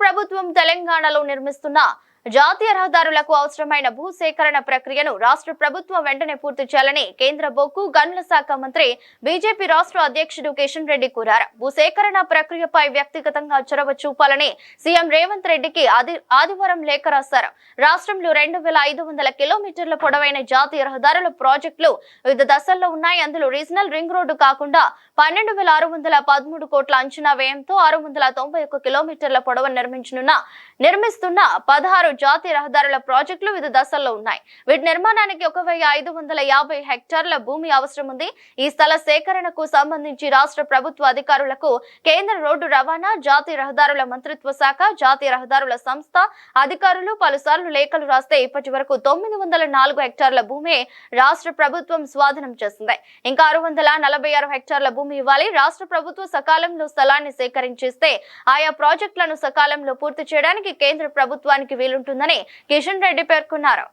ప్రభుత్వం తెలంగాణలో నిర్మిస్తున్న జాతీయ రహదారులకు అవసరమైన భూసేకరణ ప్రక్రియను రాష్ట్ర ప్రభుత్వం వెంటనే పూర్తి చేయాలని కేంద్ర బొగ్గు గనుల శాఖ మంత్రి బీజేపీ రాష్ట్ర అధ్యక్షుడు కిషన్ రెడ్డి కోరారు. భూసేకరణ ప్రక్రియపై వ్యక్తిగతంగా చొరవ చూపాలని సీఎం రేవంత్ రెడ్డికి ఆదివారం లేఖ రాశారు. రాష్ట్రంలో రెండు వేల ఐదు వందల కిలోమీటర్ల పొడవైన జాతీయ రహదారుల ప్రాజెక్టులు వివిధ దశల్లో ఉన్నాయి. అందులో రీజనల్ రింగ్ రోడ్డు కాకుండా పన్నెండు వేల ఆరు వందల పదమూడు కోట్ల అంచనా వ్యయంతో ఆరు వందల తొంభై ఒక్క కిలోమీటర్ల పొడవు నిర్మించనున్న నిర్మిస్తున్న పదహారు జాతీయ రహదారుల ప్రాజెక్టులు వివిధ దశల్లో ఉన్నాయి. వీటి నిర్మాణానికి ఒక ఐదు వందల యాభై హెక్టార్ల భూమి అవసరం ఉంది. ఈ స్థల సేకరణకు సంబంధించి రాష్ట్ర ప్రభుత్వ అధికారులకు కేంద్ర రోడ్డు రవాణా జాతీయ రహదారుల మంత్రిత్వ శాఖ జాతీయ రహదారుల సంస్థ అధికారులు పలుసార్లు లేఖలు రాస్తే ఇప్పటి వరకు తొమ్మిది వందల నాలుగు హెక్టార్ల భూమి రాష్ట్ర ప్రభుత్వం స్వాధీనం చేసింది. ఇంకా ఆరు వందల నలభై ఆరు హెక్టార్ల భూమి ఇవ్వాలి. రాష్ట్ర ప్రభుత్వం సకాలంలో స్థలాన్ని సేకరించిస్తే ఆయా ప్రాజెక్టులను సకాలంలో పూర్తి చేయడానికి కేంద్ర ప్రభుత్వానికి వీలుంటుందని కిషన్ రెడ్డి పేర్కొన్నారు.